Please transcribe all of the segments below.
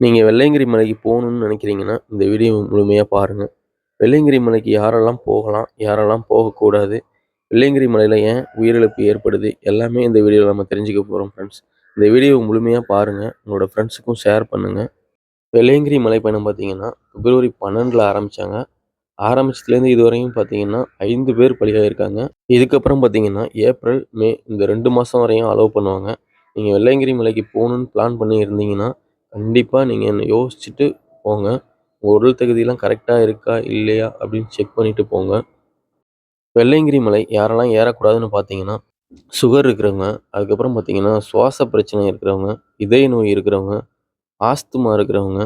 நீங்கள் வெள்ளையங்கிரி மலைக்கு போகணுன்னு நினைக்கிறீங்கன்னா இந்த வீடியோ முழுமையாக பாருங்கள் வெள்ளையங்கிரி மலைக்கு யாரெல்லாம் போகலாம் யாரெல்லாம் போகக்கூடாது வெள்ளையங்கிரி மலையில் ஏன் உயிரிழப்பு ஏற்படுது எல்லாமே இந்த வீடியோவில் நம்ம தெரிஞ்சுக்க போகிறோம் ஃப்ரெண்ட்ஸ் இந்த வீடியோவை முழுமையாக பாருங்கள் உங்களோட ஃப்ரெண்ட்ஸுக்கும் ஷேர் பண்ணுங்கள் வெள்ளையங்கிரி மலை பயணம் பார்த்தீங்கன்னா பிப்ரவரி பன்னெண்டில் ஆரம்பித்தாங்க ஆரம்பிச்சதுலேருந்து இது வரையும் பார்த்தீங்கன்னா ஐந்து பேர் பலியாகிருக்காங்க இதுக்கப்புறம் பார்த்தீங்கன்னா ஏப்ரல் மே இந்த ரெண்டு மாதம் வரையும் அலோவ் பண்ணுவாங்க. நீங்கள் வெள்ளையங்கிரி மலைக்கு போகணுன்னு பிளான் பண்ணி இருந்தீங்கன்னா கண்டிப்பாக நீங்கள் என்ன யோசிச்சுட்டு போங்க. உங்கள் உடல் தகுதியெலாம் கரெக்டாக இருக்கா இல்லையா அப்படின்னு செக் பண்ணிவிட்டு போங்க. வெள்ளையங்கிரி மலை யாரெல்லாம் ஏறக்கூடாதுன்னு பார்த்தீங்கன்னா சுகர் இருக்கிறவங்க அதுக்கப்புறம் பார்த்தீங்கன்னா சுவாச பிரச்சனை இருக்கிறவங்க இதய நோய் இருக்கிறவங்க ஆஸ்துமா இருக்கிறவங்க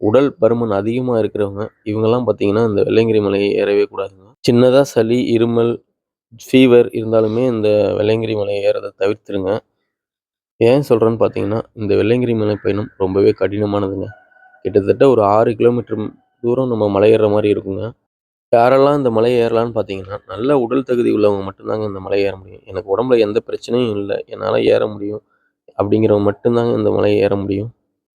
உடல் பருமன் அதிகமாக இருக்கிறவங்க இவங்கெல்லாம் பார்த்தீங்கன்னா இந்த வெள்ளையங்கிரி மலையை ஏறவே கூடாதுங்க. சின்னதாக சளி இருமல் ஃபீவர் இருந்தாலுமே இந்த வெள்ளையங்கிரி மலையை ஏறதை தவிர்த்துருங்க. ஏன் சொல்கிறேன்னு பார்த்தீங்கன்னா இந்த வெள்ளையங்கிரி மலை பயணம் ரொம்பவே கடினமானதுங்க. கிட்டத்தட்ட ஒரு ஆறு கிலோமீட்டர் தூரம் நம்ம மலை ஏறுற மாதிரி இருக்குங்க. யாரெல்லாம் இந்த மலை ஏறலான்னு பார்த்தீங்கன்னா நல்ல உடல் தகுதி உள்ளவங்க மட்டும்தாங்க இந்த மலை ஏற முடியும். எனக்கு உடம்புல எந்த பிரச்சனையும் இல்லை. என்னால் ஏற முடியும். அப்படிங்கிறவங்க மட்டும்தாங்க இந்த மலையை ஏற முடியும்.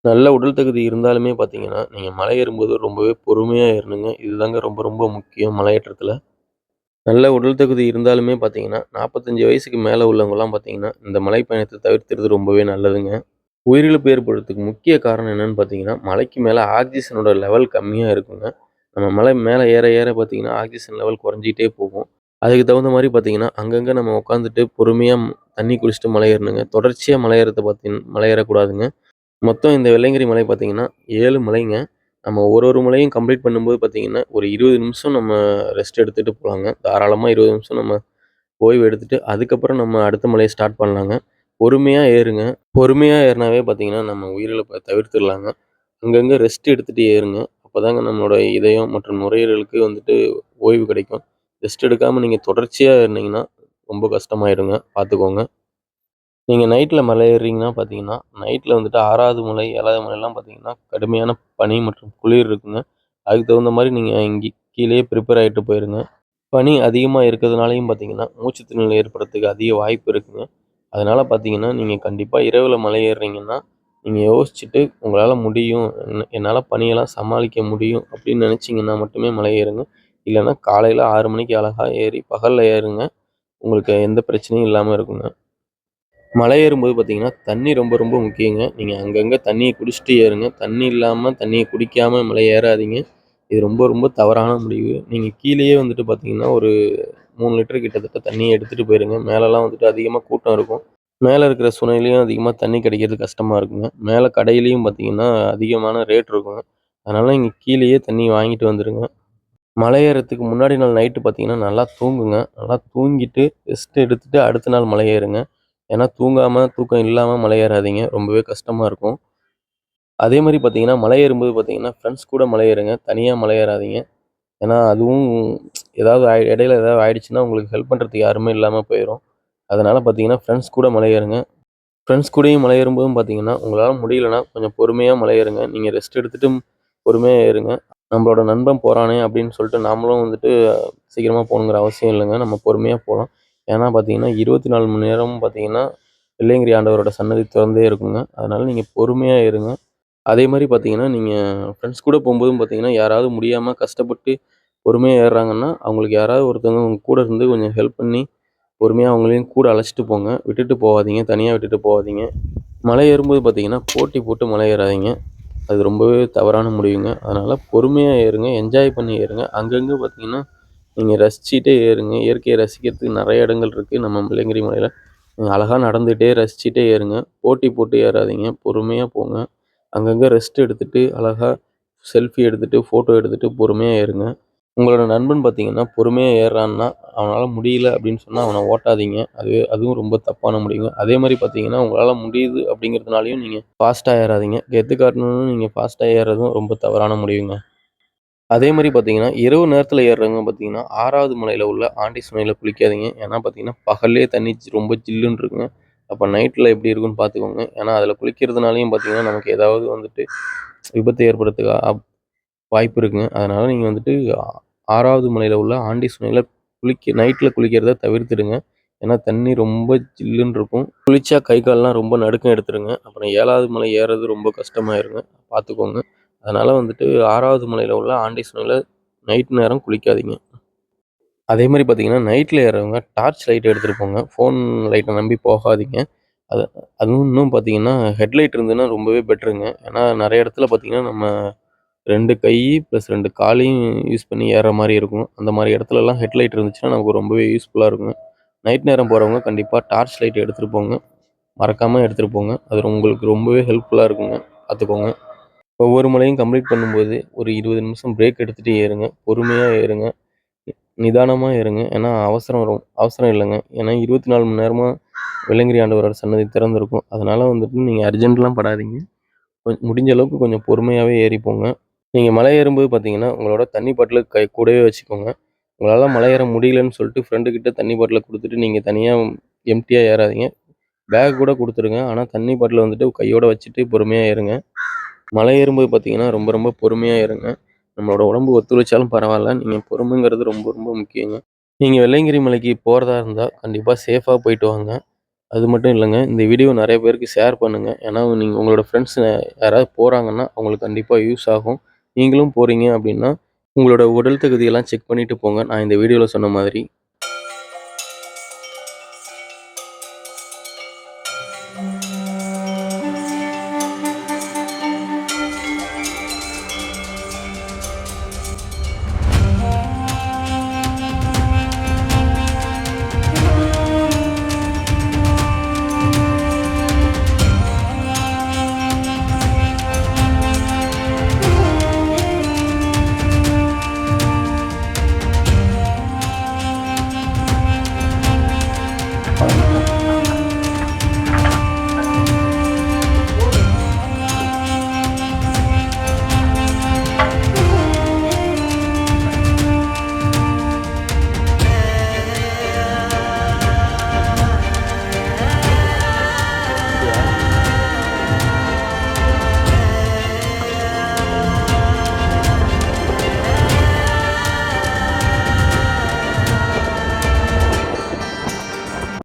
நல்ல உடல் தகுதி இருந்தாலுமே பார்த்தீங்கன்னா நீங்கள் மலை ஏறும்போது ரொம்பவே பொறுமையாக ஏறணுங்க. இதுதாங்க ரொம்ப ரொம்ப முக்கியம் மலையேற்றத்தில் நல்ல உடல் தகுதி இருந்தாலுமே பார்த்தீங்கன்னா நாற்பத்தஞ்சு வயசுக்கு மேலே உள்ளவங்கலாம் பார்த்தீங்கன்னா இந்த மலை பயணத்தை தவிர்த்துறது ரொம்பவே நல்லதுங்க. உயிரிழப்பு ஏற்படுறதுக்கு முக்கிய காரணம் என்னென்னு பார்த்தீங்கன்னா மலைக்கு மேலே ஆக்சிஜனோட லெவல் கம்மியாக இருக்குங்க. நம்ம மலை மேலே ஏற ஏற பார்த்தீங்கன்னா ஆக்சிஜன் லெவல் குறைஞ்சிட்டே போகும். அதுக்கு தகுந்த மாதிரி பார்த்தீங்கன்னா அங்கங்கே நம்ம உட்காந்துட்டு பொறுமையாக தண்ணி குடிச்சிட்டு மலை ஏறணுங்க. தொடர்ச்சியாக மலை ஏறத்தை பார்த்தீங்கன்னா மலை ஏறக்கூடாதுங்க. மொத்தம் இந்த வெள்ளையங்கிரி மலை பார்த்தீங்கன்னா ஏழு மலைங்க. நம்ம ஒரு ஒரு முறையும் கம்ப்ளீட் பண்ணும்போது பார்த்திங்கன்னா ஒரு இருபது நிமிஷம் நம்ம ரெஸ்ட் எடுத்துகிட்டு போகலாங்க தாராளமாக இருபது நிமிஷம் நம்ம ஓய்வு எடுத்துகிட்டு அதுக்கப்புறம் நம்ம அடுத்த மலையை ஸ்டார்ட் பண்ணலாங்க. பொறுமையாக ஏறுங்க. பொறுமையாக ஏறினாவே பார்த்திங்கன்னா நம்ம உயிரிழப்பை தவிர்த்துடலாங்க. அங்கங்கே ரெஸ்ட் எடுத்துகிட்டு ஏறுங்க. அப்போதாங்க நம்மளோட இதயம் மற்றும் நுரையீரலுக்கு வந்துட்டு ஓய்வு கிடைக்கும். ரெஸ்ட் எடுக்காமல் நீங்கள் தொடர்ச்சியாக ஏறுனீங்கன்னா, ரொம்ப கஷ்டமாயிடுங்க. பார்த்துக்கோங்க. நீங்கள் நைட்டில் மலை ஏறுறீங்கன்னா பார்த்தீங்கன்னா நைட்டில் வந்துட்டு ஆறாவது மலை ஏழாவது மலைலாம் பார்த்தீங்கன்னா கடுமையான பனி மற்றும் குளிர் இருக்குங்க. அதுக்கு தகுந்த மாதிரி நீங்கள் இங்கே கீழே ப்ரிப்பேர் ஆகிட்டு போயிருங்க. பனி அதிகமாக இருக்கிறதுனாலையும் பார்த்தீங்கன்னா மூச்சு திணறல் ஏற்படுறதுக்கு அதிக வாய்ப்பு இருக்குங்க. அதனால் பார்த்தீங்கன்னா நீங்கள் கண்டிப்பாக இரவில் மலை ஏறுறீங்கன்னா நீங்கள் யோசிச்சுட்டு உங்களால் முடியும் என்னால் பனியெல்லாம் சமாளிக்க முடியும் அப்படின்னு நினச்சிங்கன்னா மட்டுமே மலை ஏறுங்க இல்லைன்னா காலையில் ஆறு மணிக்கு அழகாக ஏறி பகலில் ஏறுங்க. உங்களுக்கு எந்த பிரச்சனையும் இல்லாமல் இருக்குங்க. மலை ஏறும்போது பார்த்தீங்கன்னா தண்ணி ரொம்ப ரொம்ப முக்கியங்க. நீங்கள் அங்கங்கே தண்ணியை குடிச்சிட்டு ஏறுங்க. தண்ணி இல்லாமல் தண்ணியை குடிக்காமல் மலை ஏறாதீங்க. இது ரொம்ப ரொம்ப தவறான முடிவு. நீங்கள் கீழேயே வந்துட்டு பார்த்தீங்கன்னா ஒரு மூணு லிட்டர் கிட்டத்தட்ட தண்ணியை எடுத்துகிட்டு போயிருங்க. மேலெலாம் வந்துட்டு அதிகமாக கூட்டம் இருக்கும். மேலே இருக்கிற சுனையிலையும் அதிகமாக தண்ணி கிடைக்கிறது கஷ்டமாக இருக்குங்க. மேலே கடையிலையும் பார்த்தீங்கன்னா அதிகமான ரேட் இருக்குங்க. அதனால் நீங்கள் கீழேயே தண்ணி வாங்கிட்டு வந்துடுங்க மலை ஏறத்துக்கு முன்னாடி நாள் நைட்டு பார்த்தீங்கன்னா நல்லா தூங்குங்க. நல்லா தூங்கிட்டு ரெஸ்ட் எடுத்துகிட்டு அடுத்த நாள் மலை ஏறுங்க. ஏன்னா தூங்காமல் தூக்கம் இல்லாமல் மலை ஏறாதீங்க. ரொம்பவே கஷ்டமாக இருக்கும். அதே மாதிரி பார்த்தீங்கன்னா மலை ஏறும்போது பார்த்தீங்கன்னா ஃப்ரெண்ட்ஸ் கூட மலை ஏறுங்க. தனியாக மலை ஏறாதீங்க. ஏன்னா அதுவும் ஏதாவது ஆயி இடையில ஏதாவது ஆயிடுச்சுன்னா உங்களுக்கு ஹெல்ப் பண்ணுறதுக்கு யாருமே இல்லாமல் போயிடும் அதனால் பார்த்தீங்கன்னா ஃப்ரெண்ட்ஸ் கூட மலை ஏறுங்க. ஃப்ரெண்ட்ஸ் கூடயும் மலை ஏறும்போதும் பார்த்தீங்கன்னா உங்களால் முடியலன்னா கொஞ்சம் பொறுமையாக மலை ஏறுங்க. நீங்கள் ரெஸ்ட் எடுத்துகிட்டு பொறுமையாக ஏறுங்க. நம்மளோட நண்பன் போகிறானே அப்படின்னு சொல்லிட்டு நாமளும் வந்துட்டு சீக்கிரமாக போகணுங்கிற அவசியம் இல்லைங்க. நம்ம பொறுமையாக போகலாம். ஏன்னா பார்த்தீங்கன்னா இருபத்தி நாலு மணி நேரமும் பார்த்தீங்கன்னா வெள்ளையங்கிரி ஆண்டவரோட சன்னதி திறந்தே இருக்குங்க. அதனால் நீங்கள் பொறுமையாக இருங்க. அதே மாதிரி பார்த்தீங்கன்னா நீங்கள் ஃப்ரெண்ட்ஸ் கூட போகும்போதும் பார்த்தீங்கன்னா யாராவது முடியாமல் கஷ்டப்பட்டு பொறுமையாக ஏறுறாங்கன்னா அவங்களுக்கு யாராவது ஒருத்தவங்க உங்கள் கூட இருந்து கொஞ்சம் ஹெல்ப் பண்ணி பொறுமையாக அவங்களையும் கூட அழைச்சிட்டு போங்க. விட்டுட்டு போகாதீங்க. தனியாக விட்டுட்டு போகாதீங்க. மலை ஏறும்போது பார்த்தீங்கன்னா போட்டி போட்டு மலை ஏறாதீங்க. அது ரொம்பவே தவறான முடிவுங்க. அதனால் பொறுமையாக ஏறுங்க. என்ஜாய் பண்ணி ஏறுங்க. அங்கங்கே பார்த்தீங்கன்னா நீங்கள் ரசிச்சுட்டே ஏறுங்க இயற்கையை ரசிக்கிறதுக்கு நிறைய இடங்கள் இருக்குது நம்ம வெள்ளையங்கிரி மலையில். நீங்கள் அழகாக நடந்துகிட்டே ரசிச்சுட்டே ஏறுங்க போட்டி போட்டு ஏறாதீங்க. பொறுமையாக போங்க. அங்கங்கே ரெஸ்ட் எடுத்துகிட்டு அழகாக செல்ஃபி எடுத்துகிட்டு ஃபோட்டோ எடுத்துகிட்டு பொறுமையாக ஏறுங்க உங்களோட நண்பன் பார்த்தீங்கன்னா பொறுமையாக ஏறான்னா அவனால் முடியல அப்படின்னு சொன்னால் அவனை ஓட்டாதீங்க. அது அதுவும் ரொம்ப தப்பான முடியுங்க அதே மாதிரி பார்த்தீங்கன்னா உங்களால் முடியுது அப்படிங்கிறதுனாலையும் நீங்கள் ஃபாஸ்ட்டாக ஏறாதீங்க. கெத்து காட்டணும்னு நீங்கள் ஃபாஸ்ட்டாக ஏறுறதும் ரொம்ப தவறான முடிவுங்க. அதே மாதிரி பார்த்தீங்கன்னா இரவு நேரத்தில் ஏறுறவங்க பார்த்தீங்கன்னா ஆறாவது மலையில் உள்ள ஆண்டி சுனையில் குளிக்காதீங்க. ஏன்னா பார்த்தீங்கன்னா பகல்லே தண்ணி ரொம்ப ஜில்லுன்னு இருக்குங்க அப்போ நைட்டில் எப்படி இருக்குன்னு பார்த்துக்கோங்க. ஏன்னா அதில் குளிக்கிறதுனாலையும் பார்த்தீங்கன்னா நமக்கு ஏதாவது வந்துட்டு விபத்து ஏற்படுறதுக்கு வாய்ப்பு இருக்குங்க. அதனால் நீங்கள் வந்துட்டு ஆறாவது மலையில் உள்ள ஆண்டி சுனையில் குளிக்க நைட்டில் குளிக்கிறத தவிர்த்துடுங்க. ஏன்னா தண்ணி ரொம்ப ஜில்லுன்னு இருக்கும். குளிச்சா கை கால்லாம் ரொம்ப நடுக்கம் எடுத்துருங்க அப்புறம் ஏழாவது மலை ஏறது ரொம்ப கஷ்டமாயிருங்க. பார்த்துக்கோங்க. அதனால் வந்துட்டு ஆறாவது மலையில் உள்ள ஆண்டீஸ்வரில் நைட் நேரம் குளிக்காதீங்க. அதே மாதிரி பார்த்தீங்கன்னா நைட்டில் ஏறவங்க டார்ச் லைட் எடுத்துகிட்டு போங்க. ஃபோன் லைட்டை நம்பி போகாதீங்க. அது அதுவும் இன்னும் பார்த்தீங்கன்னா ஹெட்லைட் இருந்ததுன்னா ரொம்பவே பெட்டருங்க ஏன்னா நிறைய இடத்துல பார்த்தீங்கன்னா நம்ம ரெண்டு கை ப்ளஸ் ரெண்டு காலையும் யூஸ் பண்ணி ஏறுற மாதிரி இருக்கும். அந்த மாதிரி இடத்துலலாம் ஹெட்லைட் இருந்துச்சுன்னா நமக்கு ரொம்பவே யூஸ்ஃபுல்லாக இருக்குங்க நைட் நேரம் போகிறவங்க கண்டிப்பாக டார்ச் லைட் எடுத்துகிட்டு போங்க. மறக்காமல் எடுத்துகிட்டு போங்க. அது உங்களுக்கு ரொம்பவே ஹெல்ப்ஃபுல்லாக இருக்குங்க. பார்த்துக்கோங்க ஒவ்வொரு மலையும் கம்ப்ளீட் பண்ணும்போது ஒரு இருபது நிமிஷம் பிரேக் எடுத்துகிட்டு ஏறுங்க. பொறுமையாக ஏறுங்க. நிதானமாக ஏறுங்க ஏன்னா அவசரம் வரும். அவசரம் இல்லைங்க. ஏன்னா இருபத்தி நாலு மணி நேரமாக வெள்ளங்கிரி ஆண்டவரோட சன்னதி திறந்துருக்கும். அதனால் வந்துட்டு நீங்கள் அர்ஜென்ட்லாம் படாதீங்க. கொஞ்சம் முடிஞ்ச அளவுக்கு கொஞ்சம் பொறுமையாகவே ஏறி போங்க. நீங்கள் மலை ஏறும்போது பார்த்தீங்கன்னா உங்களோட தண்ணி பாட்டில் கை கூடவே வச்சுக்கோங்க. உங்களால் மலை ஏற முடியலன்னு சொல்லிட்டு ஃப்ரெண்டுக்கிட்ட தண்ணி பாட்டில் கொடுத்துட்டு நீங்கள் தனியாக எம்டியாக ஏறாதீங்க. பேக் கூட கொடுத்துருங்க. ஆனால் தண்ணி பாட்டில் வந்துட்டு கையோட வச்சுட்டு பொறுமையாக ஏறுங்க. மலை ஏறும்போது பார்த்தீங்கன்னா ரொம்ப ரொம்ப பொறுமையாக ஏறுங்க நம்மளோட உடம்பு ஒத்துழைச்சாலும் பரவாயில்ல. நீங்கள் பொறுமைங்கிறது ரொம்ப ரொம்ப முக்கியங்க. நீங்கள் வெள்ளையங்கிரி மலைக்கு போகிறதா இருந்தால் கண்டிப்பாக சேஃபாக போயிட்டு வாங்க. அது மட்டும் இல்லைங்க இந்த வீடியோ நிறைய பேருக்கு ஷேர் பண்ணுங்கள் ஏன்னா நீங்கள் உங்களோட ஃப்ரெண்ட்ஸ் யாராவது போகிறாங்கன்னா அவங்களுக்கு கண்டிப்பாக யூஸ் ஆகும். நீங்களும் போகிறீங்க அப்படின்னா உங்களோட உடல் தகுதியெல்லாம் செக் பண்ணிவிட்டு போங்க. நான் இந்த வீடியோவில் சொன்ன மாதிரி.